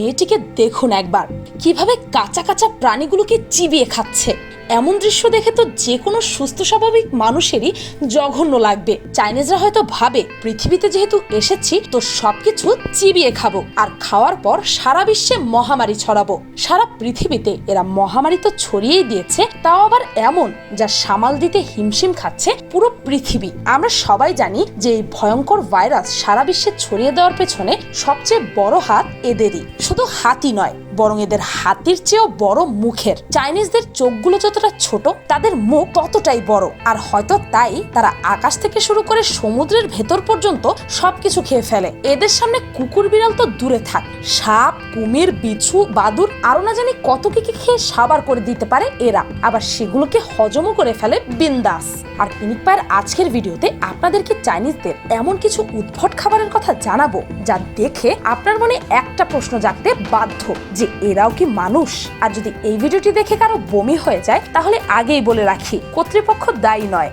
মেয়েটিকে দেখুন একবার। কীভাবে কাঁচা কাঁচা প্রাণীগুলোকে চিবিয়ে খাচ্ছে। এমন দৃশ্য দেখে তো যে কোনো সুস্থ, স্বাভাবিক মানুষেরই জঘন্য লাগবে। চাইনিজরা হয়তো ভাবে, পৃথিবীতে যেহেতু এসেছি, তো সবকিছু চিবিয়ে খাব আর খাওয়ার পর সারা বিশ্বে মহামারী ছড়াবো। সারা পৃথিবীতে এরা মহামারী তো ছড়িয়েই দিয়েছে, তাও আবার এমন যা সামাল দিতে হিমশিম খাচ্ছে পুরো পৃথিবী। আমরা সবাই জানি যে এই ভয়ঙ্কর ভাইরাস সারা বিশ্বে ছড়িয়ে দেওয়ার পেছনে সবচেয়ে বড় হাত এদেরই। শুধু হাতি নয় বরং এদের হাতির চেয়েও বড় মুখের। চাইনিজদের চোখগুলো যতটা ছোট, তাদের মুখ ততটাই বড়। আর হয়তো তাই তারা আকাশ থেকে শুরু করে সমুদ্রের ভেতর পর্যন্ত সবকিছু খেয়ে ফেলে। এদের সামনে কুকুর বিড়াল তো দূরে থাক। সাপ, কুমির, বিছু, বাদুর, আরও না জানি কত কি কি খেয়ে সাবার করে দিতে পারে এরা। আবার সেগুলোকে হজমও করে ফেলে বিন্দাস। আর পিনিক পায়ের আজকের ভিডিওতে আপনাদেরকে চাইনিজদের এমন কিছু উদ্ভট খাবারের কথা জানাব, যা দেখে আপনার মনে একটা প্রশ্ন জাগতে বাধ্য, যে এরাও কি মানুষ? আর যদি এই ভিডিওটি দেখে কারও বমি হয়ে যায়, তাহলে আগেই বলে রাখি, কর্তৃপক্ষ দায়ী নয়।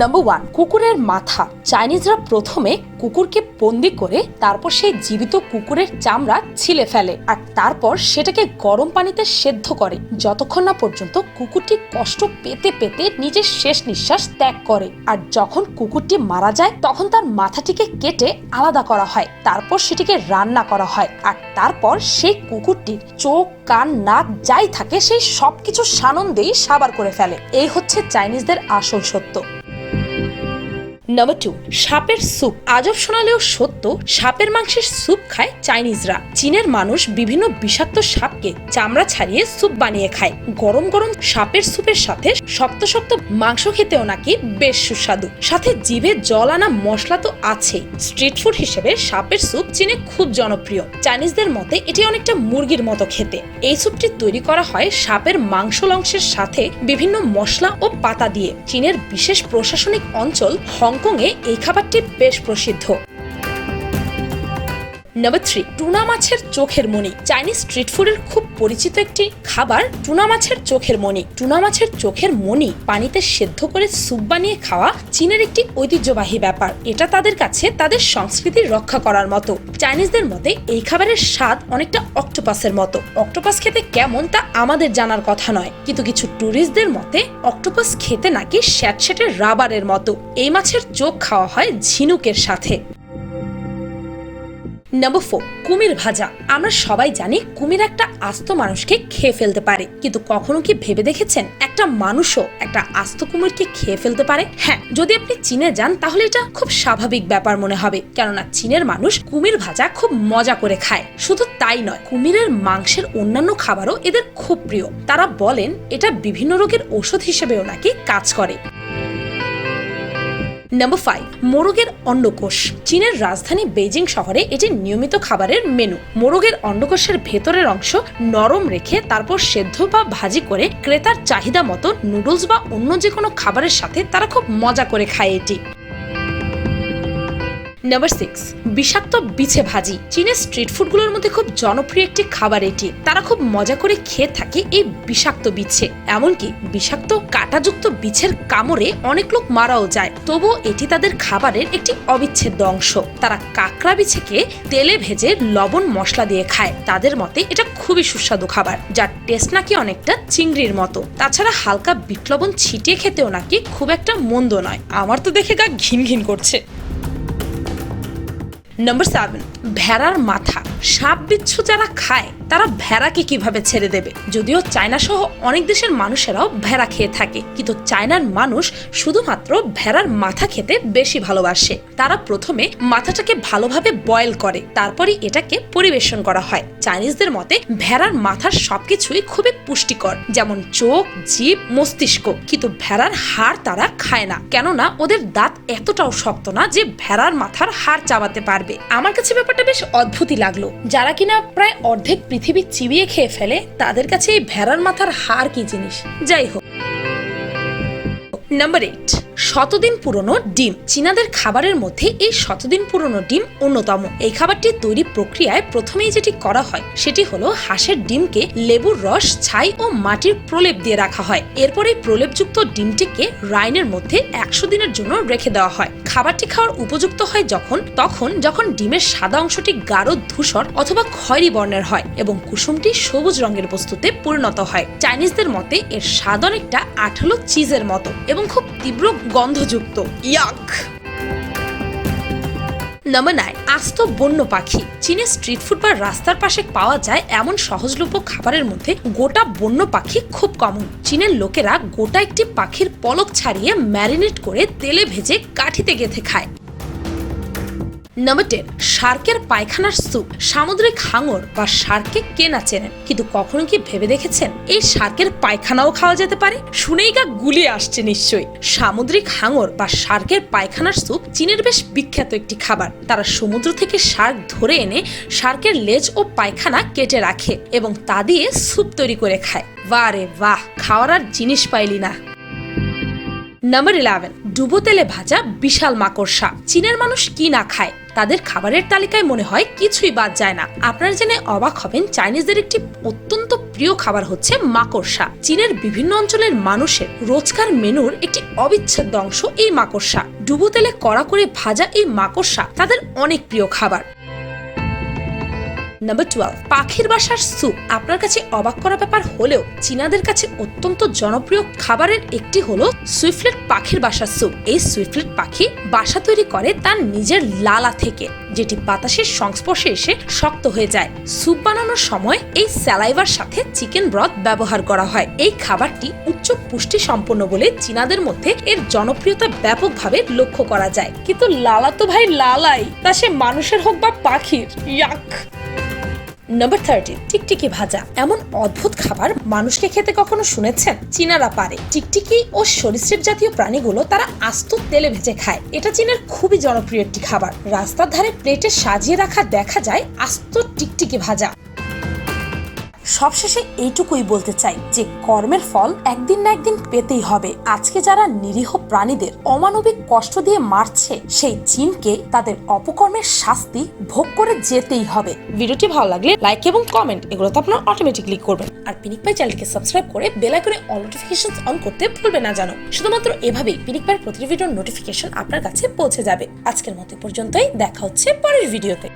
নাম্বার ওয়ান কুকুরের মাথা। চাইনিজরা প্রথমে কুকুরকে বন্দি করে তারপর সেই জীবিত কুকুরের চামড়া ছিলে ফেলে আর তারপর সেটাকে গরম পানিতে সেদ্ধ করে। যতক্ষণ না পর্যন্ত কুকুরটি কষ্ট পেতে পেতে নিজের শেষ নিঃশ্বাস ত্যাগ করে। আর যখন কুকুরটি মারা যায়, তখন তার মাথাটিকে কেটে আলাদা করা হয়। তারপর সেটিকে রান্না করা হয়। আর তারপর সেই কুকুরটির চোখ, কান, নাক যাই থাকে, সেই সবকিছু সানন্দেই সাবার করে ফেলে। এই হচ্ছে চাইনিজদের আসল সত্য। নাম্বার টু সাপের স্যুপ। আজব শোনালেও সত্য, সাপের মাংসের স্যুপ খায় চাইনিজরা। চীনের মানুষ বিভিন্ন বিষাক্ত সাপকে চামড়া ছাড়িয়ে স্যুপ বানিয়ে খায়। গরম গরম সাপের স্যুপের সাথে শক্ত শক্ত মাংস খেতেও নাকি বেশ সুস্বাদু। সাথে জিভে জল আনা মশলা তো আছেই। স্ট্রিট ফুড হিসেবে সাপের স্যুপ চীনে খুব জনপ্রিয়। চাইনিজদের মতে এটি অনেকটা মুরগির মতো খেতে। এই স্যুপটি তৈরি করা হয় সাপের মাংস লংসের সাথে বিভিন্ন মশলা ও পাতা দিয়ে। চীনের বিশেষ প্রশাসনিক অঞ্চল হংকংয়ে এই খাবারটি বেশ প্রসিদ্ধ। নাম্বার থ্রি টুনা মাছের চোখের মণি। চাইনিজ স্ট্রিট ফুডের খুব পরিচিত একটি খাবার টুনা মাছের চোখের মণি। টুনা মাছের চোখের মণি পানিতে সেদ্ধ করে স্যুপ বানিয়ে খাওয়া চীনের একটি ঐতিহ্যবাহী ব্যাপার। এটা তাদের কাছে তাদের সংস্কৃতি রক্ষা করার মতো। চাইনিজদের মতে এই খাবারের স্বাদ অনেকটা অক্টোপাসের মতো। অক্টোপাস খেতে কেমন তা আমাদের জানার কথা নয়। কিন্তু কিছু ট্যুরিস্টদের মতে অক্টোপাস খেতে নাকি স্যাঁতস্যাঁতে রাবারের মতো। এই মাছের চোখ খাওয়া হয় ঝিনুকের সাথে। নাম্বার ফোর কুমির ভাজা। আমরা সবাই জানি কুমির একটা আস্ত মানুষকে খেয়ে ফেলতে পারে। কিন্তু কখনো কি ভেবে দেখেছেন? একটা মানুষও একটা আস্ত কুমিরকে খেয়ে ফেলতে পারে? হ্যাঁ যদি আপনি চীনে যান, তাহলে এটা খুব স্বাভাবিক ব্যাপার মনে হবে। কেননা চীনের মানুষ কুমির ভাজা খুব মজা করে খায়। শুধু তাই নয়, কুমিরের মাংসের অন্যান্য খাবারও এদের খুব প্রিয়। তারা বলেন, এটা বিভিন্ন রোগের ওষুধ হিসেবেও নাকি কাজ করে। নাম্বার ফাইভ মোরগের অন্ডকোষ চীনের রাজধানী বেজিং শহরে এটি নিয়মিত খাবারের মেনু মোরগের অন্ডকোষের ভেতরের অংশ নরম রেখে তারপর সেদ্ধ বা ভাজি করে ক্রেতার চাহিদা মতো নুডলস বা অন্য যে কোনো খাবারের সাথে তারা খুব মজা করে খায় এটি। নাম্বার সিক্স বিষাক্ত বিছে ভাজি। চীনের স্ট্রিট ফুডগুলোর মধ্যে খুব জনপ্রিয় একটি খাবার এটি। তারা খুব মজা করে খেয়ে থাকে এই বিষাক্ত বিছে। এমনকি বিষাক্ত কাঁটাযুক্ত বিছের কামড়ে অনেক লোক মারাও যায়। তবুও এটি তাদের খাবারের একটি অবিচ্ছেদ্য অংশ। তারা কাঁকড়া বিছেকে তেলে ভেজে লবণ মশলা দিয়ে খায়। তাদের মতে এটা খুবই সুস্বাদু খাবার, যার টেস্ট নাকি অনেকটা চিংড়ির মতো। তাছাড়া হালকা বিট লবণ ছিটিয়ে খেতেও নাকি খুব একটা মন্দ নয়। আমার তো দেখে গা ঘিন ঘিন করছে। নাম্বার সেভেন ভেড়ার মাথা। সাপ বিচ্ছু যারা খায়, তারা ভেড়াকে কীভাবে ছেড়ে দেবে? যদিও চায়না সহ অনেক দেশের মানুষেরাও ভেড়া খেয়ে থাকে, কিন্তু চায়নার মানুষ শুধুমাত্র ভেড়ার মাথা খেতে বেশি ভালোবাসে। তারা প্রথমে মাথাটাকে ভালোভাবে বয়েল করে তারপরে এটাকে পরিবেশন করা হয়। চাইনিজদের মতে, ভেড়ার মাথার সবকিছুই খুবই পুষ্টিকর, যেমন চোখ জীব মস্তিষ্ক, কিন্তু ভেড়ার হাড় তারা খায় না। কেননা, ওদের দাঁত এতটাও শক্ত না যে ভেড়ার মাথার হাড় চাবাতে পারবে। আমার কাছে ব্যাপারটা বেশ অদ্ভুতই লাগল। যারা কিনা প্রায় অর্ধেক পৃথিবী চিবিয়ে খেয়ে ফেলে, তাদের কাছে এই ভেড়ার মাথার হার কি জিনিস? যাই হোক। নাম্বার এইট শতদিন পুরনো ডিম। চীনাদের খাবারের মধ্যে এই শতদিন পুরনো ডিম অন্যতম। এই খাবারটি তৈরি প্রক্রিয়ায় প্রথমেই যেটি করা হয়, সেটি হলো হাঁসের ডিমকে লেবুর রস, ছাই ও মাটির প্রলেপ দিয়ে রাখা হয়। এরপর এই প্রলেপযুক্ত ডিমটিকে রাইনের মধ্যে একশো দিনের জন্য রেখে দেওয়া হয়। খাবারটি খাওয়ার উপযুক্ত হয় যখন, তখন যখন ডিমের সাদা অংশটি গাঢ় ধূসর অথবা খয়েরি বর্ণের হয় এবং কুসুমটি সবুজ রঙের বস্তুতে পরিণত হয়। চাইনিজদের মতে এর স্বাদ অনেকটা আঠালো চিজের মতো এবং খুব তীব্র গন্ধযুক্ত। ইয়াক! নাইন আস্ত বন্য পাখি। চীনে স্ট্রিট ফুড বা রাস্তার পাশে পাওয়া যায় এমন সহজলভ্য খাবারের মধ্যে গোটা বন্য পাখি খুব কমন চীনের লোকেরা গোটা একটি পাখির পলক ছাড়িয়ে ম্যারিনেট করে তেলে ভেজে কাঠিতে গেঁথে খায়। নাম্বার টেন শার্কের পায়খানার স্যুপ সামুদ্রিক হাঙর বা শার্ককে কে না চেনেন কিন্তু কখনো কি ভেবে দেখেছেন? এই শার্কের পায়খানাও খাওয়া যেতে পারে? শুনেই গা গুলিয়ে আসছে নিশ্চয়ই। সামুদ্রিক হাঙর বা শার্কের পায়খানার স্যুপ চীনের বেশ বিখ্যাত একটি খাবার। তারা সমুদ্র থেকে শার্ক ধরে এনে শার্কের লেজ ও পায়খানা কেটে রাখে এবং তা দিয়ে স্যুপ তৈরি করে খায়। বাহ রে বাহ, খাওয়ার আর জিনিস পাইলি না। নাম্বার ইলেভেন ডুবো তেলে ভাজা বিশাল মাকড়সা। চীনের মানুষ কি না খায়? তাদের খাবারের তালিকায় মনে হয় কিছুই বাদ যায় না। আপনারা জেনে অবাক হবেন, চাইনিজদের একটি অত্যন্ত প্রিয় খাবার হচ্ছে মাকড়সা। চীনের বিভিন্ন অঞ্চলের মানুষের রোজকার মেনুর একটি অবিচ্ছেদ্য অংশ এই মাকড়সা। ডুবু তেলে কড়া করে ভাজা এই মাকড়সা তাদের অনেক প্রিয় খাবার। নাম্বার টুয়েলভ পাখির বাসার স্যুপ আপনার কাছে অবাক করা ব্যাপার হলেও চীনাদের কাছে অত্যন্ত জনপ্রিয় খাবারের একটি হলো সুইফলেট পাখির বাসার স্যুপ এই সুইফলেট পাখি বাসা তৈরি করে তার নিজের লালা থেকে, যেটি বাতাসের সংস্পর্শে এসে শক্ত হয়ে যায়। স্যুপ বানানোর সময় এই স্যালাইভার সাথে চিকেন ব্রথ ব্যবহার করা হয়। এই খাবারটি উচ্চ পুষ্টি সম্পন্ন বলে চীনাদের মধ্যে এর জনপ্রিয়তা ব্যাপকভাবে লক্ষ্য করা যায়। কিন্তু লালা তো ভাই লালাই, তা সে মানুষের হোক বা পাখির, ইয়াক। নাম্বার থার্টি টিকটিকি ভাজা। এমন অদ্ভুত খাবার মানুষকে খেতে কখনো শুনেছেন? চীনারা পারে। টিকটিকি ও সরীসৃপ জাতীয় প্রাণীগুলো তারা আস্ত তেলে ভেজে খায়। এটা চীনের খুবই জনপ্রিয় একটি খাবার। রাস্তার ধারে প্লেটে সাজিয়ে রাখা দেখা যায় আস্ত টিকটিকি ভাজা। সবশেষে এইটুকুই বলতে চাই যে কর্মের ফল একদিন না একদিন পেতেই হবে। আজকে যারা নিরীহ প্রাণীদের অমানবিক কষ্ট দিয়ে মারছে, সেই চীনকে তাদের অপকর্মের শাস্তি ভোগ করে যেতেই হবে। ভিডিওটি ভালো লাগলে লাইক এবং কমেন্ট এগুলো তো আপনার অটোমেটিকলি করবেন। আর পিনিক পাই চ্যানেলকে সাবস্ক্রাইব করে বেল আইকনে অল নোটিফিকেশন অন করতে ভুলবেন না জানো। শুধুমাত্র এভাবেই পিনিক পাইয়ের প্রতিটি ভিডিওর নোটিফিকেশন আপনার কাছে পৌঁছে যাবে। আজকের মতো পর্যন্তই, দেখা হচ্ছে পরের ভিডিওতে